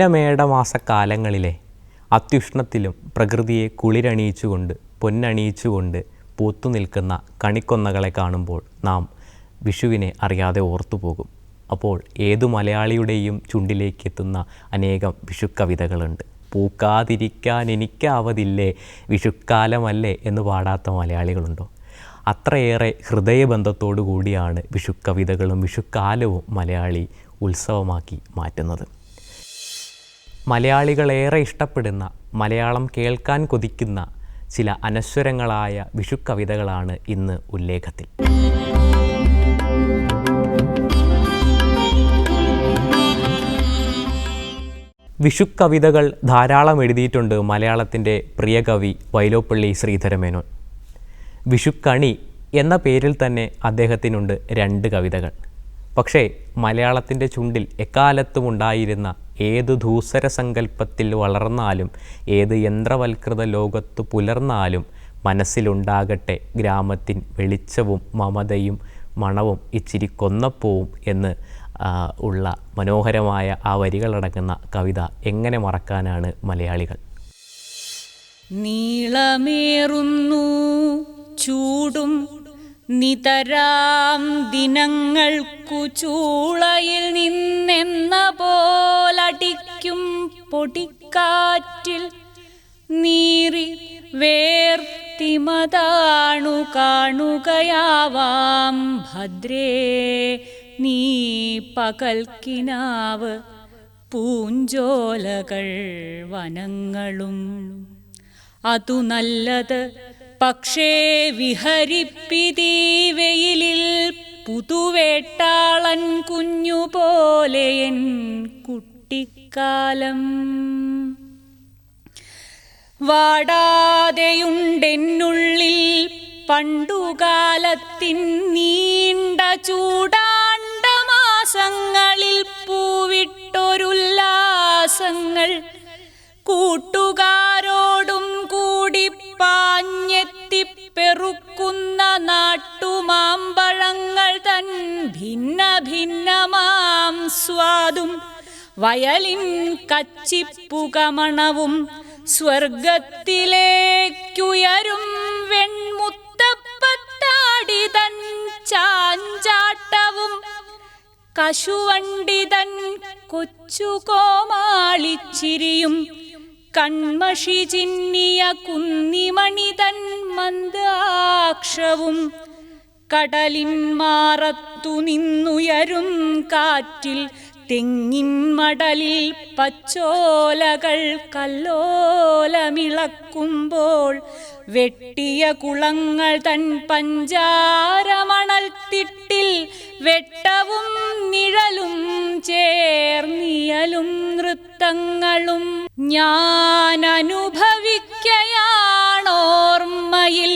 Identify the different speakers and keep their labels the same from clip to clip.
Speaker 1: മീനമേടമാസക്കാലങ്ങളിലെ അത്യുഷ്ണത്തിലും പ്രകൃതിയെ കുളിരണിയിച്ചുകൊണ്ട് പൊന്നണിയിച്ചുകൊണ്ട് പൂത്തു നിൽക്കുന്ന കണിക്കൊന്നകളെ കാണുമ്പോൾ നാം വിഷുവിനെ അറിയാതെ ഓർത്തുപോകും. അപ്പോൾ ഏതു മലയാളിയുടെയും ചുണ്ടിലേക്ക് എത്തുന്ന അനേകം വിഷുക്കവിതകളുണ്ട്. പൂക്കാതിരിക്കാൻ എനിക്കാവതില്ലേ വിഷുക്കാലമല്ലേ എന്ന് പാടാത്ത മലയാളികളുണ്ടോ? അത്രയേറെ ഹൃദയബന്ധത്തോടു കൂടിയാണ് വിഷുക്കവിതകളും വിഷുക്കാലവും മലയാളി ഉത്സവമാക്കി മാറ്റുന്നത്. മലയാളികളേറെ ഇഷ്ടപ്പെടുന്ന മലയാളം കേൾക്കാൻ കൊതിക്കുന്ന ചില അനശ്വരങ്ങളായ വിഷുക്കവിതകളാണ് ഇന്ന് ഉല്ലേഖത്തിൽ. വിഷുക്കവിതകൾ ധാരാളം എഴുതിയിട്ടുണ്ട് മലയാളത്തിന്റെ പ്രിയ കവി വൈലോപ്പള്ളി ശ്രീധരമേനോൻ. വിഷുക്കണി എന്ന പേരിൽ തന്നെ അദ്ദേഹത്തിനുണ്ട് രണ്ട് കവിതകൾ. പക്ഷേ മലയാളത്തിന്റെ ചുണ്ടിൽ എക്കാലത്തും ഉണ്ടായിരുന്ന ഏത് ധൂസര സങ്കല്പത്തിൽ വളർന്നാലും ഏത് യന്ത്രവൽകൃത ലോകത്തു പുലർന്നാലും മനസ്സിലുണ്ടാകട്ടെ ഗ്രാമത്തിൻ വെളിച്ചവും മമതയും മണവും ഇച്ചിരി കൊന്നപ്പോവും എന്ന് ഉള്ള മനോഹരമായ ആ വരികളടങ്ങുന്ന കവിത എങ്ങനെ മറക്കാനാണ് മലയാളികൾ?
Speaker 2: നീളമേറുന്നു ചൂടും നിതരാം ദിനങ്ങൾക്കു ചൂളയിൽ നിന്നെന്ന പോലടിക്കും പൊടിക്കാറ്റിൽ നീറി വേർത്തിമതാണു കാണുകയാവാം. ഭദ്രേ നീ പകൽക്കിനാവ് പൂഞ്ചോലകൾ വനങ്ങളും. അതു നല്ലത് പക്ഷേ വിഹരിപ്പിതീവയിലിൽ പുതുവേട്ടാളൻ കുഞ്ഞുപോലെ എൻ കുട്ടിക്കാലം. വാടാതെയുണ്ടെന്നുള്ളിൽ പണ്ടുകാലത്തിൻ നീണ്ട ചൂടാണ്ട മാസങ്ങളിൽ പൂവിട്ടൊരുല്ലാസങ്ങൾ കൂട്ടുകാരോടും കൂടി പാഞ്ഞെത്തിപ്പെറുക്കുന്ന നാട്ടുമാമ്പഴങ്ങൾ തൻ ഭിന്ന ഭിന്നമാം സ്വാദും. വയലിൻ കച്ചിപ്പുകമണവും സ്വർഗത്തിലേക്കുയരും വെൺമുത്തപ്പത്താടി തൻ ചാഞ്ചാട്ടവും. കശുവണ്ടിതൻ കൊച്ചുകോമാളിച്ചിരിയും കൊച്ചു കോമാളിച്ചിരിയും കൺമഷി ചിന്നിയ കുന്നിമണി തൻ മന്ദാക്ഷവും കടലിൻ മാറത്തു നിന്നുയരും കാറ്റിൽ തെങ്ങിൻ മടലിൽ പച്ചോലകൾ കല്ലോലമിളക്കുമ്പോൾ വെട്ടിയ കുളങ്ങൾ തൻ പഞ്ചാരമണൽ തിട്ടിൽ വെട്ടവും നിഴലും ചേർന്നിയലും നൃത്തങ്ങളും ഞാൻ അനുഭവിക്കയാണോർമ്മയിൽ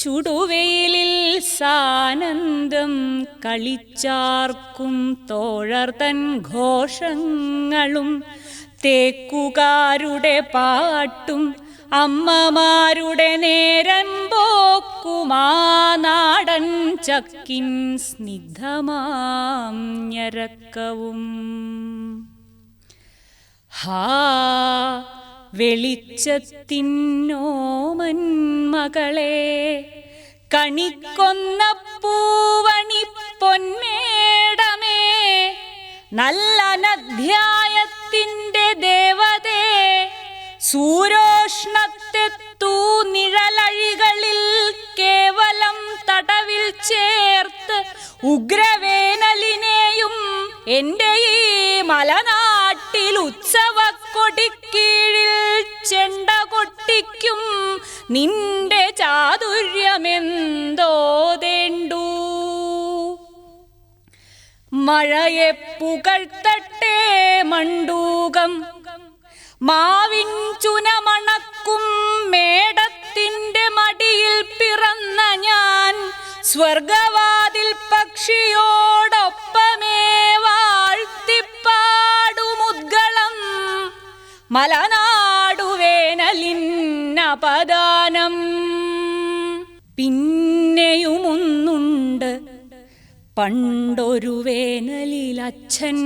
Speaker 2: ചുടുവെയിലിൽ സാനന്ദം കളിച്ചാർക്കും തോഴർ തൻ ഘോഷങ്ങളും തേക്കുകാരുടെ പാട്ടും അമ്മമാരുടെ നേരം പോക്കുമാ നാടൻ ചക്കിൻ സ്നിഗ്ധമാം ഞരക്കവും. ഹാ വെളിച്ചത്തിന്നോമൻ മകളെ കണിക്കൊന്ന പൂവണി പൊന്മേടമേ നല്ല അനധ്യായത്തിന്റെ ദേവതേ സൂരോഷ്ണത്തെത്തൂ നിഴലഴികളിൽ കേവലം തടവിൽ ചേർത്ത് ഉഗ്രവേനലിനെയും എന്റെ ഈ മലനാട്ടിൽ ഉത്സവക്കൊടിക്കീഴിൽ ചെണ്ട കൊട്ടിക്കും. നിന്റെ ചാതുര്യമെന്തോതേണ്ടൂ മഴയെ പുകഴ്ത്തട്ടെ മണ്ടൂകം. മാവിൻ ചുനമണക്കും മേടത്തിന്റെ മടിയിൽ പിറന്ന ഞാൻ. സ്വർഗവാതിൽ പക്ഷിയോടൊപ്പമേ മലനാടുവേനലിന്നപദാനം പിന്നെയുമൊന്നുണ്ട്. പണ്ടൊരു വേനലിൽ അച്ഛൻ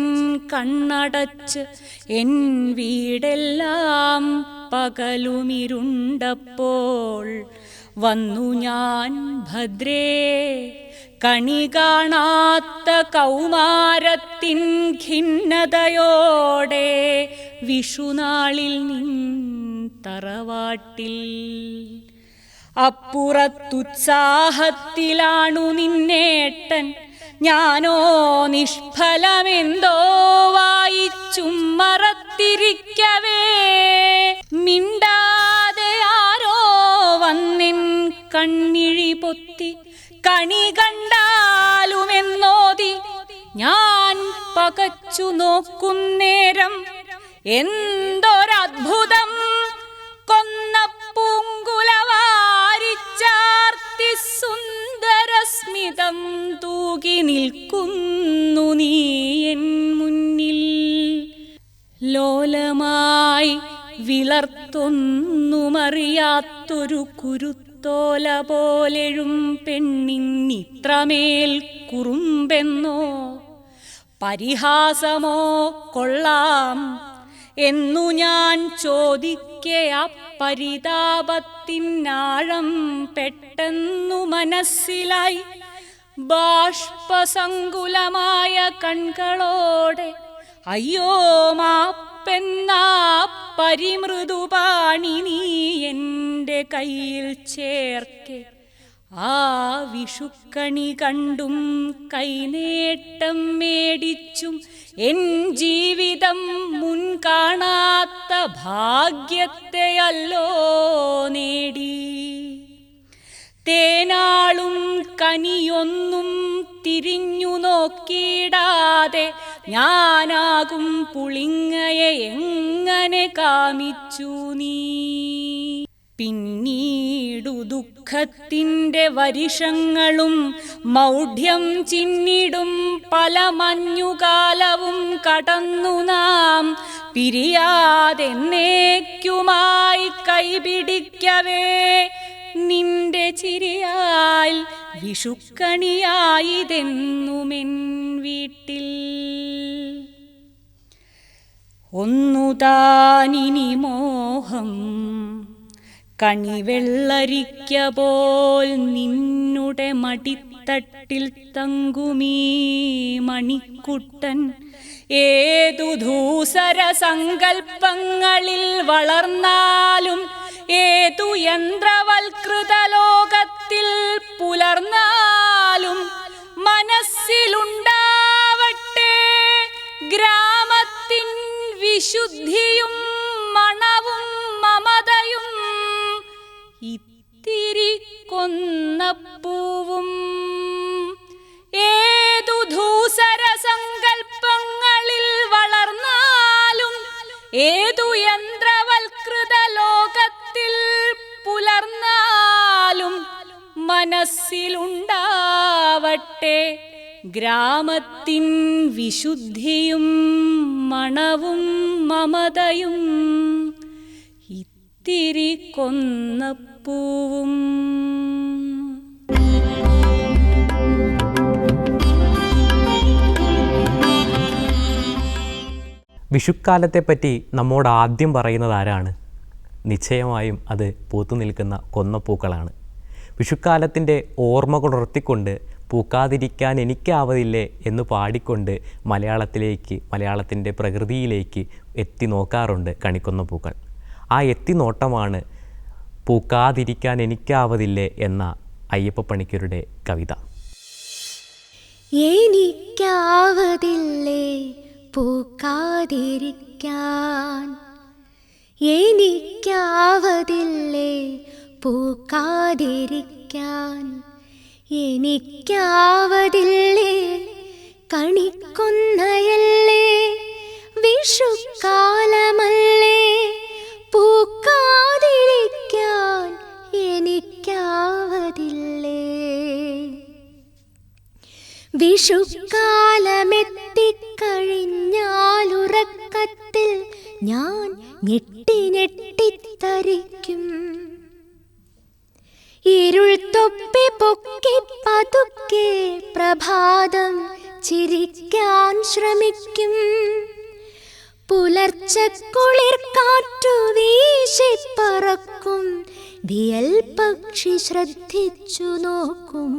Speaker 2: കണ്ണടച്ച് എൻ വീടെല്ലാം പകലുമിരുണ്ടപ്പോൾ വന്നു ഞാൻ ഭദ്രേ കണി കാണാത്ത കൗമാരത്തിൻ ഖിന്നതയോടെ വിഷുനാളിൽ നിൻ തറവാട്ടിൽ. അപ്പുറത്തുത്സാഹത്തിലാണു നിന്നേട്ടൻ. ഞാനോ നിഷ്ഫലമെന്തോ വായിച്ചും മറത്തിരിക്കവേ. മിണ്ടാതെ ആരോ വന്നിൻ കണ്ണിഴി പൊത്തി. കണി കണ്ടാലുമെന്നോതി. ഞാൻ പകച്ചു നോക്കുന്നേരം. എന്തൊരത്ഭുതം പൂങ്കുലവാരിച്ചാർത്തി സുന്ദരസ്മിതം തൂകി നിൽക്കുന്നു നീ എൻ മുന്നിൽ. ലോലമായി വിളർത്തൊന്നുമറിയാത്തൊരു കുരുത്തോല പോലെഴും പെണ്ണിന്നിത്രമേൽ കുറുമ്പെന്നോ? പരിഹാസമോ കൊള്ളാം എന്നു ഞാൻ ചോദിക്കെ ആ പരിതാപത്തിനാഴം പെട്ടെന്നു മനസ്സിലായി. ബാഷ്പസങ്കുലമായ കൺകളോടെ അയ്യോ മാപ്പെന്നാ പരിമൃദുപാണി നീ എന്റെ കയ്യിൽ ചേർക്കെ. ആ വിഷുക്കണി കണ്ടും കൈനേട്ടം മേടിച്ചും എൻ ജീവിതം മുൻ കാണാത്ത ഭാഗ്യത്തെയല്ലോ നേടി. തേനാളും കനിയൊന്നും തിരിഞ്ഞു നോക്കിയിടാതെ ഞാനാകും പുളിങ്ങയെ എങ്ങനെ കാമിച്ചു നീ? പിന്നീടു ദുഃഖത്തിന്റെ വരിഷങ്ങളും മൗഢ്യം ചിന്നിടും പല മഞ്ഞുകാലവും കടന്നു നാം പിരിയാതെന്നേക്കുമായി കൈപിടിക്കവേ. നിന്റെ ചിരിയാൽ വിഷുക്കണിയായിതെന്നുമെൻ വീട്ടിൽ. ഒന്നുതാനിനി മോഹം കണിവെള്ളരിക്ക പോൽ നിന്നുടെ മടിത്തട്ടിൽ തങ്കുമീ മണിക്കുട്ടൻ. ഏതു ധൂസര സങ്കൽപ്പങ്ങളിൽ വളർന്നാലും ഏതു യന്ത്രവൽകൃത ലോകത്തിൽ പുലർന്നാലും മനസ്സിലുണ്ടാവട്ടെ ഗ്രാമത്തിൻ വിശുദ്ധിയും ഇത്തിരി കൊന്നപ്പൂവും ഏതു ധൂസര സങ്കൽപ്പങ്ങളിൽ വളർന്നാലും ഏതു യന്ത്രവൽകൃത ലോകത്തിൽ പുലർന്നാലും മനസ്സിലുണ്ടാവട്ടെ ഗ്രാമത്തിൻ വിശുദ്ധിയും മണവും മമതയും. ഇത്തിരി കൊന്നപ്പൂവും
Speaker 1: വിഷുക്കാലത്തെപ്പറ്റി നമ്മോട് ആദ്യം പറയുന്നത് ആരാണ്? നിശ്ചയമായും അത് പൂത്തു നിൽക്കുന്ന കൊന്നപ്പൂക്കളാണ്. വിഷുക്കാലത്തിന്റെ ഓർമ്മകൾ ഉണർത്തിക്കൊണ്ട് പൂക്കാതിരിക്കാൻ എനിക്കാവതില്ലേ എന്ന് പാടിക്കൊണ്ട് മലയാളത്തിലേക്ക് മലയാളത്തിന്റെ പ്രകൃതിയിലേക്ക് എത്തി നോക്കാറുണ്ട് കണിക്കൊന്ന പൂക്കൾ ആ എത്തി നോട്ടമാണ് പൂക്കാതിരിക്കാൻ എനിക്കാവതില്ലേ എന്ന അയ്യപ്പ പണിക്കരുടെ കവിത.
Speaker 3: എനിക്കാവതില്ലേ പൂക്കാതിരിക്കാൻ. എനിക്കാവതില്ലേ പൂക്കാതിരിക്കാൻ. എനിക്കാവതില്ലേ കണിക്കൊന്നയല്ലേ വിഷുക്കാലമല്ലേ പൂക്കാതിരിക്കാൻ എനിക്കാവതില്ലേ? വിഷുക്കാലമെത്തിക്കഴിഞ്ഞാലുറക്കത്തിൽ ഞാൻ ഞെട്ടി ഞെട്ടിത്തരിക്കും. ഇരുൾ തൊപ്പി പൊക്കി പതുക്കെ പ്രഭാതം ചിരിക്കാൻ ശ്രമിക്കും. പുലർച്ചക്കുളിർ കാറ്റു വീശിപ്പറക്കും വിയൽ പക്ഷി ശ്രദ്ധിച്ചു നോക്കും.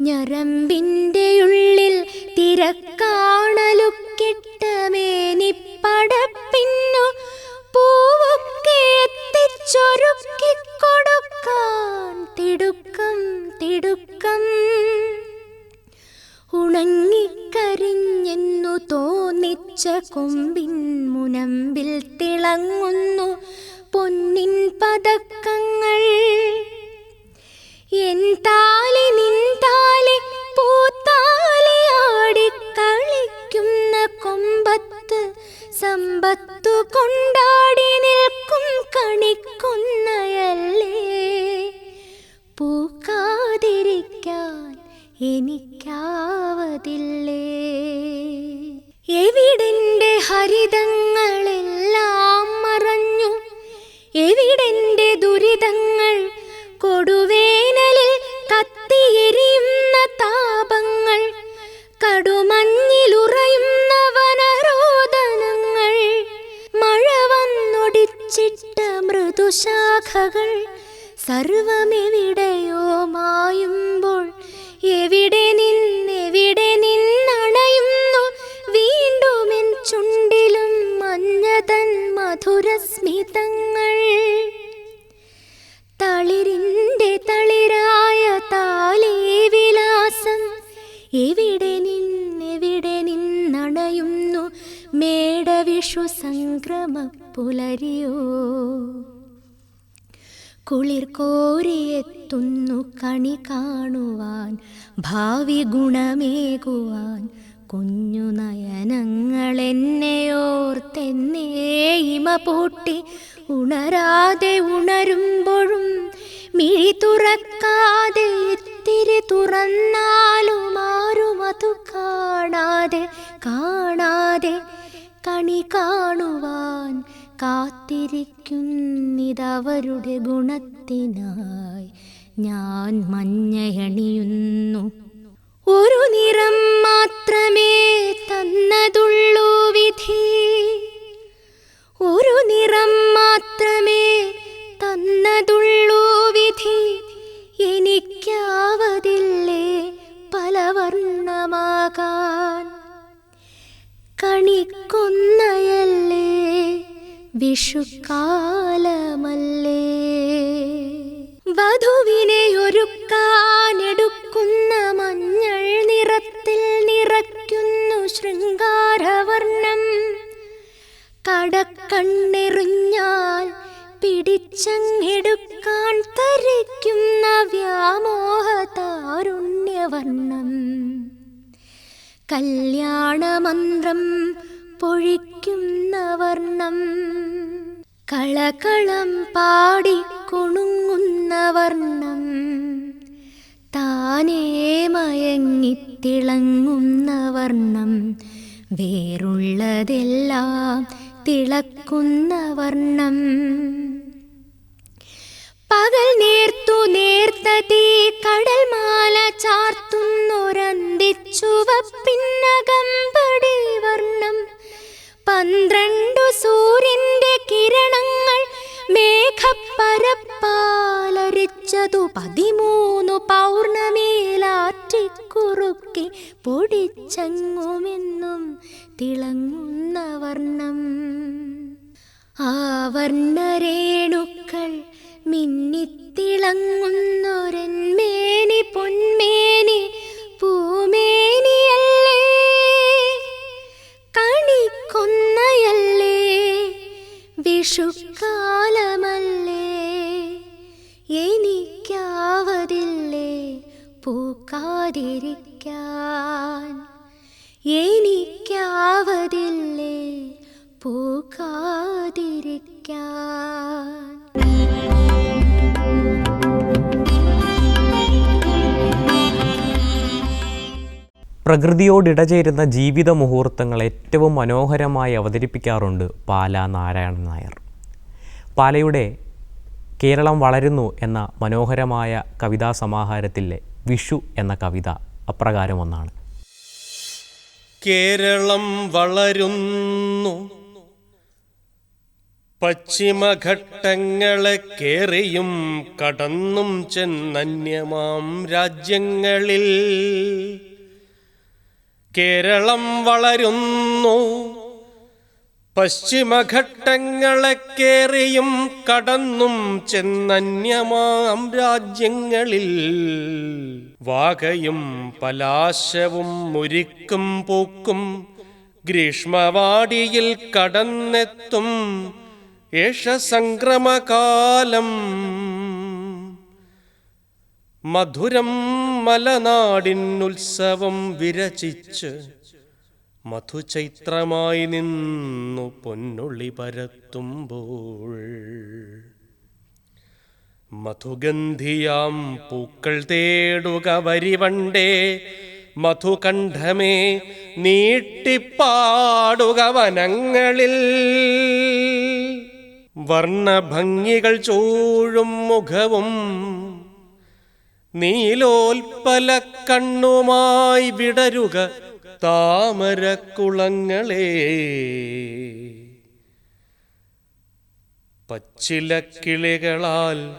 Speaker 3: ഞരമ്പിന്റെ ഉള്ളിൽ തിരക്കാണലുക്കിട്ട മേനിപ്പടപ്പിന്നു. പൂവൊക്കെ എത്തിച്ചൊരുക്കിക്കൊടുക്കാൻ തിടുക്കം തിടുക്കം. ഉണങ്ങിക്കരിഞ്ഞെന്നു തോന്നിച്ച കൊമ്പിൻ മുനമ്പിൽ തിളങ്ങുന്നു. പൊന്നിൻ പതക്കങ്ങൾ. എൻ താലി നിൻ താലി പൂത്താലി ആടിക്കളിക്കുന്ന കൊമ്പത്ത് സമ്പത്തു കൊണ്ടാടി നിൽക്കും കണിക്കുന്നയല്ലേ മൃദുശാഖകൾ സർവമെവിടെയോ മായുമ്പോൾ എവിടെ നിന്നെവിടെ നിന്നണയുന്നു വീണ്ടും എൻ ചുണ്ടിലും മഞ്ഞതൻ മധുരസ്മിതങ്ങൾ. തളിരിന്റെ തളിരായ താലേ വിലാസം എവിടെ നിന്നെവിടെ നിന്നണയുന്നു മേടവിഷു സംക്രമ പുലരിയോ കുളിർ കോരിയെത്തുന്നു കണി കാണുവാൻ ഭാവി ഗുണമേകുവാൻ. കുഞ്ഞു നയനങ്ങളെന്നെയോർത്തെന്നേ ഇമ പൂട്ടി ഉണരാതെ ഉണരുമ്പോഴും മിഴി തുറക്കാതെ ഇത്തിരി തുറന്നാലും അതു കാണാതെ കാണാതെ കണി കാണുവാൻ. കാത്തിരിക്കുന്നിതവരുടെ ഗുണത്തിനായി ഞാൻ മഞ്ഞയണിയുന്നു ഒരു നിറം മാത്രമേ തന്നതുള്ളൂ വിധി. ഒരു നിറം മാത്രമേ തന്നതുള്ളൂ വിധി. എനിക്കാവതില്ലേ പലവർണമാകാൻ. കണിക്കൊന്നയല്ലേ വിഷുക്കാലമല്ലേ? വധുവിനെ ഒരുക്കാനെടുക്കുന്ന മഞ്ഞൾ നിറത്തിൽ നിറയ്ക്കുന്നു ശൃംഗാരവർണം കടക്കണ്ണെറിഞ്ഞാൽ പിടിച്ചങ്ങെടുക്കാൻ തരിക്കുന്ന വ്യാമോഹ താരുണ്യവർണം കല്യാണമന്ത്രം പൊഴിക്കുന്ന വർണം കളകളം പാടി കുണുങ്ങുന്ന വർണം താനേ മയങ്ങിത്തിളങ്ങുന്ന വർണം വേറുള്ളതെല്ലാം തിളക്കുന്ന വർണം പകൽ നേർത്തു നേർത്ത തീ കടൽ മാല ചാർത്തുന്നൊരന്തിച്ചുവപ്പിന്നകമ്പടി വർണം പന്ത്രണ്ടു സൂര്യന്റെ കിരണങ്ങൾ മേഘപ്പരപ്പാലരിച്ചതു. പതിമൂന്നു പൗർണമേലാറ്റിക്കുറുക്കി പൊടിച്ചങ്ങുമെന്നും തിളങ്ങുന്ന വർണം. ആ വർണരേണുക്കൾ
Speaker 1: പ്രകൃതിയോടിടചേരുന്ന ജീവിത മുഹൂർത്തങ്ങൾ ഏറ്റവും മനോഹരമായി അവതരിപ്പിക്കാറുണ്ട് പാല നാരായണൻ നായർ. പാലയുടെ കേരളം വളരുന്നു എന്ന മനോഹരമായ കവിതാ സമാഹാരത്തിലെ വിഷു എന്ന കവിത അപ്രകാരം ഒന്നാണ്.
Speaker 4: കേരളം വളരുന്നു. പശ്ചിമഘട്ടങ്ങളെ കേറിയും കടന്നും ചെന്നന്യമാം രാജ്യങ്ങളിൽ. കേരളം വളരുന്നു. പശ്ചിമഘട്ടങ്ങളെ കേറിയും കടന്നും ചെന്നന്യമാം രാജ്യങ്ങളിൽ. വാകയും പലാശവും മുരിക്കും പൂക്കും ഗ്രീഷ്മവാടിയിൽ കടന്നെത്തും യേശസംക്രമകാലം മധുരം മലനാടിനുത്സവം വിരചിച്ച് മധുചൈത്രമായി നിന്നു പൊന്നുള്ളി പരത്തുമ്പോൾ. മധുഗന്ധിയാം പൂക്കൾ തേടുക വരിവണ്ടേ മധുകണ്ഠമേ നീട്ടിപ്പാടുക വനങ്ങളിൽ. വർണഭംഗികൾ ചൂഴും മുഖവും നീലോൽപ്പല കണ്ണുമായി വിടരുക താമരക്കുളങ്ങളെ. പച്ചിലക്കിളികളാൽ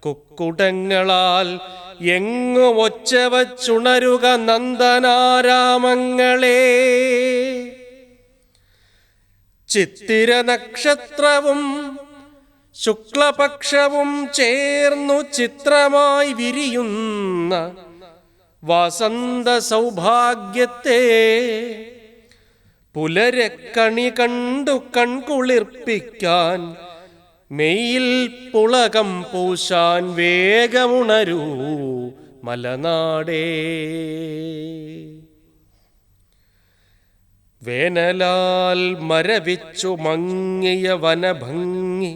Speaker 4: കുക്കുടങ്ങളാൽ എങ്ങു ഒച്ച വച്ചുണരുക നന്ദനാരാമങ്ങളെ. ചിത്തിര നക്ഷത്രവും ശുക്ലപക്ഷവും ചേർന്നു ചിത്രമായി വിരിയുന്ന വസന്ത സൗഭാഗ്യത്തെ പുലരക്കണി കണ്ടു കൺകുളിർപ്പിക്കാൻ മെയിൽ പുളകം പൂശാൻ വേഗമുണരൂ മലനാടേ. വേനലാൽ മരവിച്ചു മങ്ങിയ വനഭംഗി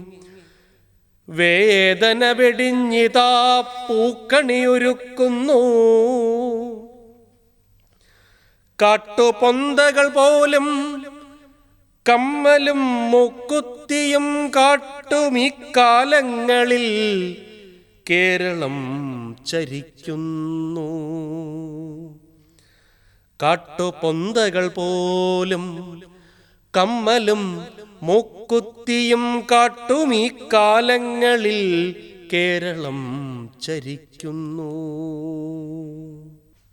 Speaker 4: വേദന വെടിഞ്ഞിതാ പൂക്കണിയൊരുക്കുന്നു. കാട്ടുപൊന്തകൾ പോലും കമ്മലും മുക്കുത്തിയും കാട്ടും ഇക്കാലങ്ങളിൽ കേരളം ചരിക്കുന്നു. കാട്ടുപൊന്തകൾ പോലും കമ്മലും മൂക്കുത്തിയും കാട്ടും ഈ കാലങ്ങളിൽ കേരളം ചരിക്കുന്നു.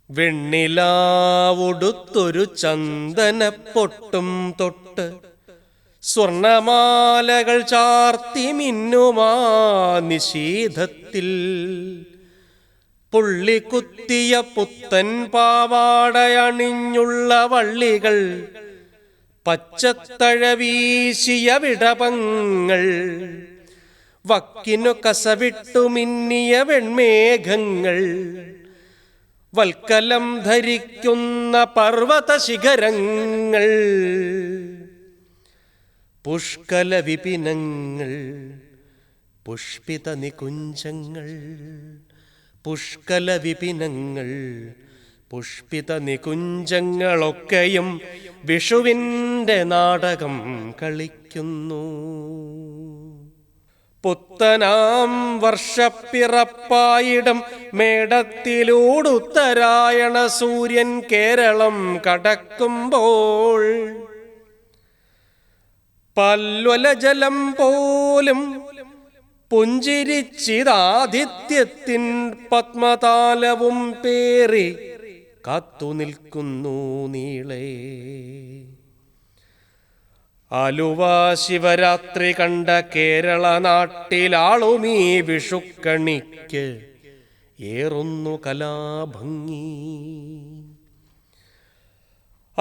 Speaker 4: വെണ്ണിലാവൊടുത്തൊരു ചന്ദനപ്പൊട്ടും തൊട്ട് സ്വർണമാലകൾ ചാർത്തി മിന്നുമാ നിഷീധത്തിൽ. പുള്ളിക്കുത്തിയ പുത്തൻ പാവാടയണിഞ്ഞുള്ള വള്ളികൾ പച്ചത്തഴ വീശിയ വിടപങ്ങൾ വക്കിനു കസവിട്ടു മിന്നിയ വെൺമേഘങ്ങൾ. വൽക്കലം ധരിക്കുന്ന പർവത ശിഖരങ്ങൾ പുഷ്കല വിപിനങ്ങൾ പുഷ്പിത നികുഞ്ചങ്ങൾ പുഷ്കല വിപിനങ്ങൾ പുഷ്പിത നികുഞ്ചങ്ങളൊക്കെയും വിഷുവിന്റെ നാടകം കളിക്കുന്നു. പുത്തനാം വർഷപ്പിറപ്പായിടം മേടത്തിലൂടുത്തരായണ സൂര്യൻ കേരളം കടക്കുമ്പോൾ പല്വല ജലം പോലും പുഞ്ചിരിച്ചിതാദിത്യത്തിൻ പത്മതാലവും പേറി കാത്തുനിൽക്കുന്നു നീളേ. ആലുവ ശിവരാത്രി കണ്ട കേരള നാട്ടിലാളുമീ വിഷുക്കണിക്ക് ഏറുന്നു കലാഭംഗി.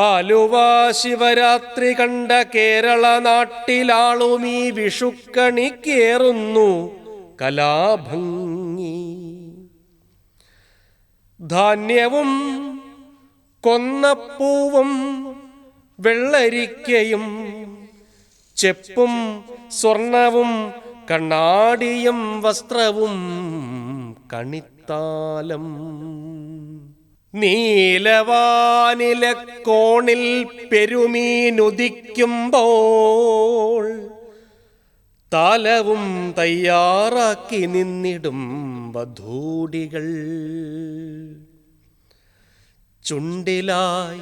Speaker 4: ആലുവ ശിവരാത്രി കണ്ട കേരള നാട്ടിലാളുമീ വിഷുക്കണിക്കേറുന്നു കലാഭംഗി. ധാന്യവും കൊന്നപ്പൂവും വെള്ളരിക്കയും ചെപ്പും സ്വർണവും കണ്ണാടിയും വസ്ത്രവും കണിത്താലം. നീലവാനിലെ കോണിൽ പെരുമീനുദിക്കുമ്പോൾ താലവും തയ്യാറാക്കി നിന്നിടും വധൂടികൾ. ചുണ്ടിലായി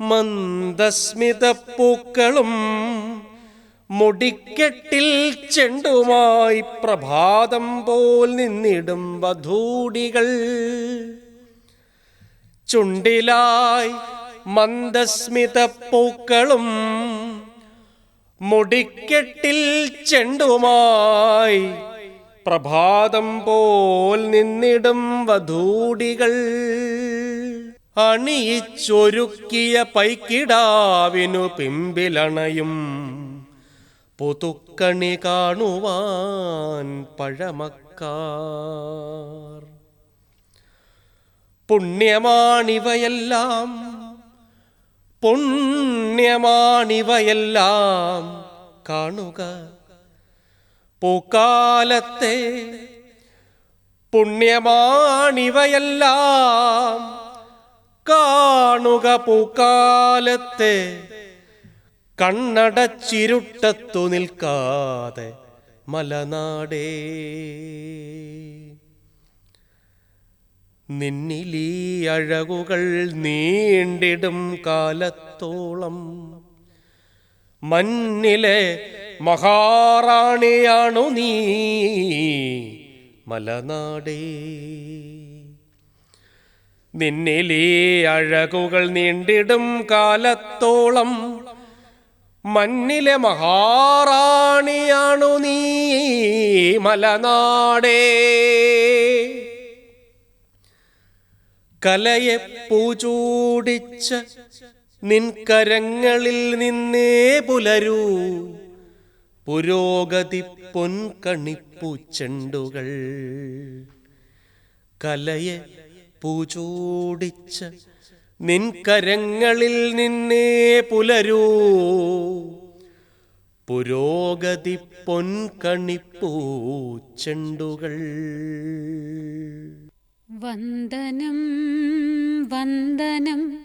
Speaker 4: മന്ദസ്മിതപ്പൂക്കളും മുടിക്കെട്ടിൽ ചെണ്ടുമായി പ്രഭാതം പോൽ നിന്നിടും വധൂടികൾ. ചുണ്ടിലായി മന്ദസ്മിതപ്പൂക്കളും മുടിക്കെട്ടിൽ ചെണ്ടുമായി പ്രഭാതം പോൽ നിന്നിടും വധൂടികൾ. അണിയിച്ചൊരുക്കിയ പൈക്കിടാവിനു പിമ്പിലണയും. പുതുക്കണി കാണുവാൻ പഴമക്കാർ. പുണ്യമാണിവയെല്ലാം പുണ്യമാണിവയെല്ലാം കാണുക. പൂക്കാലത്തെ പുണ്യമാണിവയെല്ലാം കാണുക പൂക്കാലത്തെ കണ്ണടച്ചിരുട്ടത്തു നിൽക്കാതെ മലനാടേ. നിന്നിലീ അഴകുകൾ നീണ്ടിടും കാലത്തോളം. മണ്ണിലെ മഹാറാണിയാണു നീ മലനാടേ. നിന്നിലീ അഴകുകൾ നീണ്ടിടും കാലത്തോളം. മണ്ണിലെ മഹാറാണിയാണു നീ മലനാടേ. കലയെ പൂചൂടിച്ച് നിൻകരങ്ങളിൽ നിന്നേ പുലരൂ. പുരോഗതി പൊൻകണിപ്പൂച്ചെണ്ടുകൾ. കലയെ പൂചൂടിച്ച നിൻകരങ്ങളിൽ നിന്നേ പുലരൂ. പുരോഗതി പൊൻകണിപ്പൂച്ചെണ്ടുകൾ
Speaker 2: വന്ദനം വന്ദനം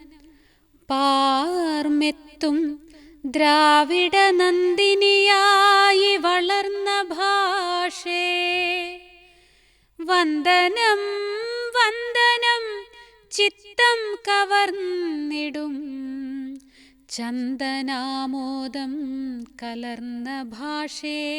Speaker 2: പാർമെത്തും ദ്രാവിഡ നന്ദിനിയായി വളർന്ന ഭാഷേ. വന്ദനം ചിത്തം കവർന്നിടും. ചന്ദനാമോദം കലർന്ന ഭാഷേ.